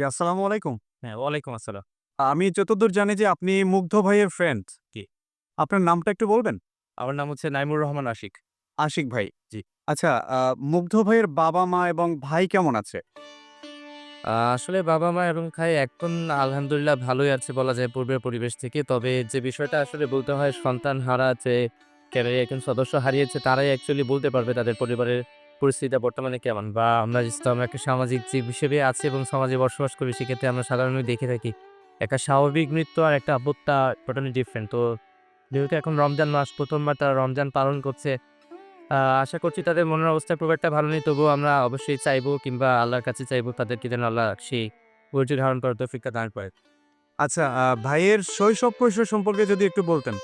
জি, আসসালামু আলাইকুম। হ্যাঁ, ওয়ালাইকুম আসসালাম। আমি যতদূর জানি যে আপনি মুগ্ধ ভাইয়ের ফ্রেন্ড। জি। আপনার নামটা একটু বলবেন? আমার নাম হচ্ছে নাইমুর রহমান আশিক। আশিক ভাই। জি। আচ্ছা মুগ্ধ ভাইয়ের বাবা-মা এবং ভাই কেমন আছে? আসলে বাবা-মা এবং ভাই এখন আলহামদুলিল্লাহ ভালোই আছে বলা যায় পূর্বের পরিবেশ থেকে। তবে যে বিষয়টা আসলে বলতে হয় সন্তান হারা যে ফ্যামিলির একজন সদস্য হারিয়েছে তারাই অ্যাকচুয়ালি বলতে পারবে তাদের পরিবারের পরিস্থিতিটা বর্তমানে কেমন। বা আমরা যেহেতু আমরা একটা সামাজিক জীব হিসেবে আছি এবং সমাজে বসবাস করি, সেক্ষেত্রে আমরা সাধারণত দেখে থাকি। একটা স্বাভাবিক মৃত্যু আর একটা হত্যা টোটালি ডিফারেন্ট। তো যেহেতু এখন রমজান মাস ১ম বার তারা রমজান পালন করছে। আশা করছি তাদের মনের অবস্থা খুব একটা ভালো নেই। তবুও আমরা অবশ্যই চাইব কিংবা আল্লাহর কাছে চাইব তাদেরকে যেন আল্লাহ সেই ধৈর্য ধারণ করার তৌফিকটা দান করে। আচ্ছা ভাইয়ের শৈশব কৈশোর সম্পর্কে যদি একটু বলতেন।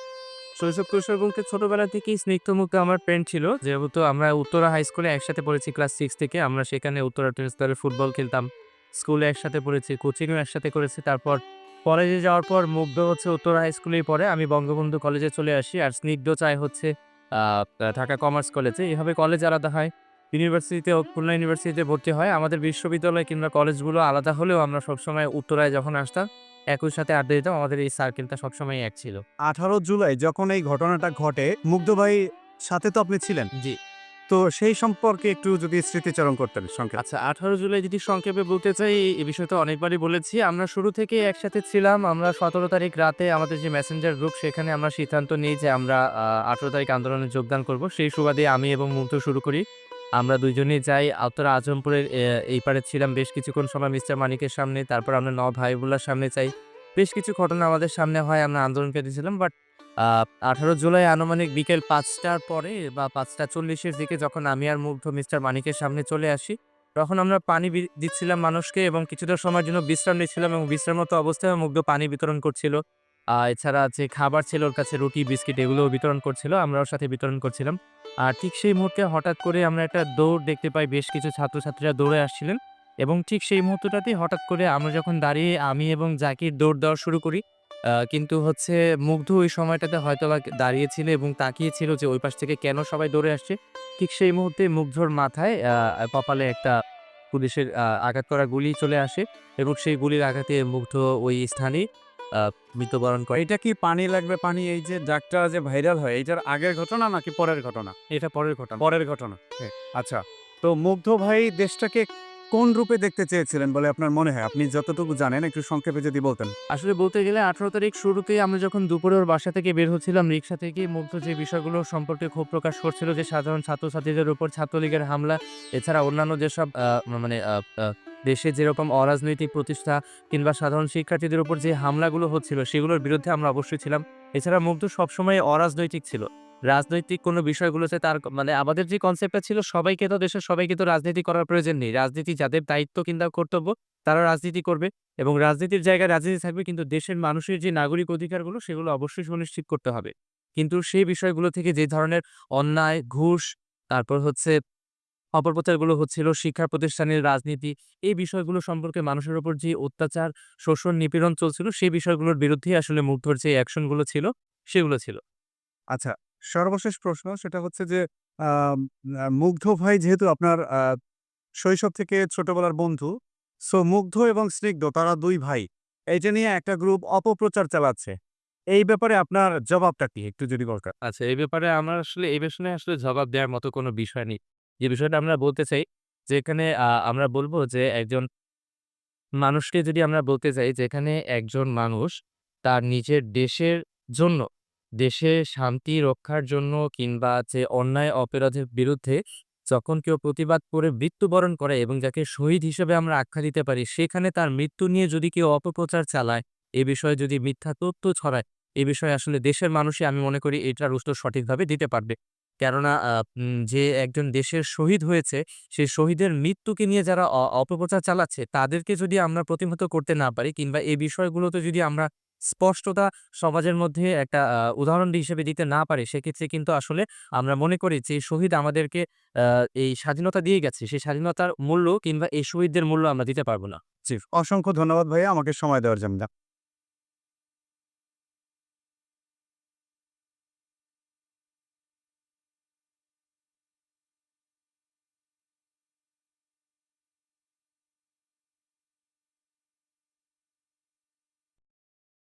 শৈশব কৈশোর বলতে ছোটবেলা থেকেই স্নিগ্ধমুগ্ধ আমার ফ্রেন্ড ছিল। যেহেতু আমরা উত্তরা হাই স্কুলে একসাথে পড়েছি ক্লাস 6 থেকে। আমরা সেখানে উত্তরা টেনিস দলে ফুটবল খেলতাম। স্কুলে একসাথে পড়েছি, কোচিংও একসাথে করেছি। তারপর কলেজে যাওয়ার পর মুগ্ধ হচ্ছে উত্তরা হাই স্কুলেই পড়ে। আমি বঙ্গবন্ধু কলেজে চলে আসি। আর স্নিগ্ধ চায় হচ্ছে ঢাকা কমার্স কলেজে। এভাবে কলেজ আলাদা হয়। ইউনিভার্সিটিতেও খুলনা ইউনিভার্সিটিতে ভর্তি হয়। আমাদের বিশ্ববিদ্যালয় কিংবা কলেজগুলো আলাদা হলেও আমরা সবসময় উত্তরায় যখন আসতাম একই সাথে আড্ডা দিতাম। আমাদের এই সার্কেলটা সবসময়ই এক ছিল। 18 জুলাই যখন এই ঘটনাটা ঘটে মুগ্ধ ভাই সাথে তো আপনি ছিলেন। জি। তো সেই সম্পর্কে একটু যদি স্মৃতিচারণ করতেন সংক্ষেপে। আচ্ছা 18 জুলাই যদি সংক্ষেপে বলতে চাই এই বিষয়টা অনেকবারই বলেছি। আমরা শুরু থেকেই একসাথে ছিলাম। আমরা 17 তারিখ রাতে আমাদের যে মেসেঞ্জার গ্রুপ সেখানে আমরা সিদ্ধান্ত নিই যে আমরা আ 18 তারিখ আন্দোলনে যোগদান করব। সেই সুবাদে আমি এবং মুগ্ধ শুরু করি। আমরা দুইজনেই যাই উত্তরা আজমপুরের এই পারে ছিলাম বেশ কিছুক্ষণ সময় মিস্টার মানিকের সামনে। তারপর আমরা নওয়াব হাবিবুল্লাহর সামনে যাই। বেশ কিছু ঘটনা আমাদের সামনে হয়। আমরা আন্দোলন পেতেছিলাম। বাট আ 18 জুলাই আনুমানিক বিকেল ৫ টার পরে বা ৫টা ৪০ এর দিকে যখন আমি আর মুগ্ধ মিস্টার মানিকের সামনে চলে আসি, তখন আমরা পানি দিচ্ছিলাম মানুষকে এবং কিছুটা সময়ের জন্য বিশ্রাম নিচ্ছিলাম এবং বিশ্রামরত অবস্থায় মুগ্ধ পানি বিতরণ করছিল। এছাড়া যে খাবার ছিল ওর কাছে রুটি, বিস্কিট এগুলোও বিতরণ করছিল। আমরা ওর সাথে বিতরণ করছিলাম। আর ঠিক সেই মুহূর্তে হঠাৎ করে আমরা একটা দৌড় দেখতে পাই। বেশ কিছু ছাত্রছাত্রীরা দৌড়ে আসছিলেন এবং ঠিক সেই মুহূর্তটাতেই হঠাৎ করে আমরা যখন দাঁড়িয়ে আমি এবং জাকির দৌড় দেওয়া শুরু করি। কিন্তু হচ্ছে মুগ্ধ ওই সময়টাতে হয়তোবা দাঁড়িয়ে ছিল এবং তাকিয়েছিল যে ওই পাশ থেকে কেন সবাই দৌড়ে আসছে। ঠিক সেই মুহূর্তে মুগ্ধর মাথায় কপালে একটা পুলিশের আঘাত করা গুলি চলে আসে এবং সেই গুলির আঘাতে মুগ্ধ ওই স্থানেই মৃত্যুবরণ করে। এটা কি পানি লাগবে পানি এই যে ডাকটা যে ভাইরাল হয় এটার আগের ঘটনা নাকি পরের ঘটনা? এটা পরের ঘটনা। পরের ঘটনা। হ্যাঁ। আচ্ছা। তো মুগ্ধ ভাই দেশটাকে কোন রূপে দেখতে চেয়েছিলেন বলে আপনার মনে হয়? আপনি যতটুকু জানেন একটু সংক্ষেপে যদি বলতেন। আসলে বলতে গেলে 18 তারিখ শুরুতেই আমরা যখন দুপুরে ওর বাসা থেকে বের হচ্ছিলাম রিক্সা থেকে মুগ্ধ যে বিষয়গুলো সম্পর্কে ক্ষোভ প্রকাশ করছিল যে সাধারণ ছাত্রছাত্রীদের উপর ছাত্রলীগের হামলা এছাড়া অন্যান্য যেসব মানে দেশে যেরকম অরাজনৈতিক প্রতিষ্ঠা কিংবা সাধারণ শিক্ষার্থীদের উপর যে হামলাগুলো হচ্ছিল সেগুলোর বিরুদ্ধে আমরা অবশ্যই ছিলাম। এছাড়া মুগ্ধ সবসময় অরাজনৈতিক ছিল। রাজনৈতিক কোনো বিষয়গুলোতে তার মানে আমাদের যে কনসেপ্টটা ছিল সবাইকে তো দেশের সবাইকে তো রাজনীতি করার প্রয়োজন নেই। রাজনীতি যাদের দায়িত্ব কিংবা কর্তব্য তারা রাজনীতি করবে এবং রাজনীতির জায়গায় রাজনীতি থাকবে কিন্তু দেশের মানুষের যে নাগরিক অধিকারগুলো সেগুলো অবশ্যই সুনিশ্চিত করতে হবে। কিন্তু সেই বিষয়গুলো থেকে যে ধরনের অন্যায়, ঘুষ তারপর হচ্ছে অপপ্রচারগুলো হচ্ছিল, শিক্ষা প্রতিষ্ঠানের রাজনীতি এই বিষয়গুলো সম্পর্কে মানুষের উপর যে অত্যাচার, শোষণ, নিপীড়ন চলছিল সেই বিষয়গুলোর বিরুদ্ধেই আসলে মুগ্ধর যে অ্যাকশনগুলো ছিল সেগুলো ছিল। আচ্ছা, সর্বশেষ প্রশ্ন সেটা হচ্ছে যে মুগ্ধ ভাই যেহেতু আপনার শৈশব থেকে ছোটবেলার বন্ধু। সো মুগ্ধ এবং স্নিগ্ধ তারা দুই ভাই। এইটা নিয়ে একটা গ্রুপ অপপ্রচার চালাচ্ছে। এই ব্যাপারে আপনার জবাবটা কি? একটু যদি বলতেন। আচ্ছা এই ব্যাপারে আমার আসলে এই বিষয়ে আসলে জবাব দেওয়ার মতো কোনো বিষয় নেই। যে বিষয়টা আমরা বলতে চাই যে এখানে আমরা বলব যে একজন মানুষকে যদি আমরা বলতে চাই যেখানে একজন মানুষ তার নিজের দেশের জন্য, দেশে শান্তি রক্ষার জন্য কিংবা যে অন্যায় অপরাধের বিরুদ্ধে যখন কেউ প্রতিবাদ করে মৃত্যুবরণ করে এবং যাকে শহীদ হিসেবে আমরা আখ্যা দিতে পারি, সেখানে তার মৃত্যু নিয়ে যদি কেউ অপপ্রচার চালায়, এ বিষয়ে যদি মিথ্যা তথ্য ছড়ায়, এ বিষয়ে আসলে দেশের মানুষই আমি মনে করি এটার উত্তর সঠিকভাবে দিতে পারবে। কেননা যে একজন দেশের শহীদ হয়েছে, সেই শহীদের মৃত্যুকে নিয়ে যারা অপপ্রচার চালাচ্ছে, তাদেরকে যদি আমরা প্রতিহত করতে না পারি কিংবা এই বিষয়গুলোতে যদি আমরা স্পষ্টতা সমাজের মধ্যে একটা উদাহরণ হিসেবে দিতে না পারি, সেক্ষেত্রে কিন্তু আসলে আমরা মনে করি যে শহীদ আমাদেরকে এই স্বাধীনতা দিয়ে গেছে। সেই স্বাধীনতার মূল্য কিংবা এই শহীদদের মূল্য আমরা দিতে পারব না। জি, অসংখ্য ধন্যবাদ ভাইয়া আমাকে সময় দেওয়ার জন্য।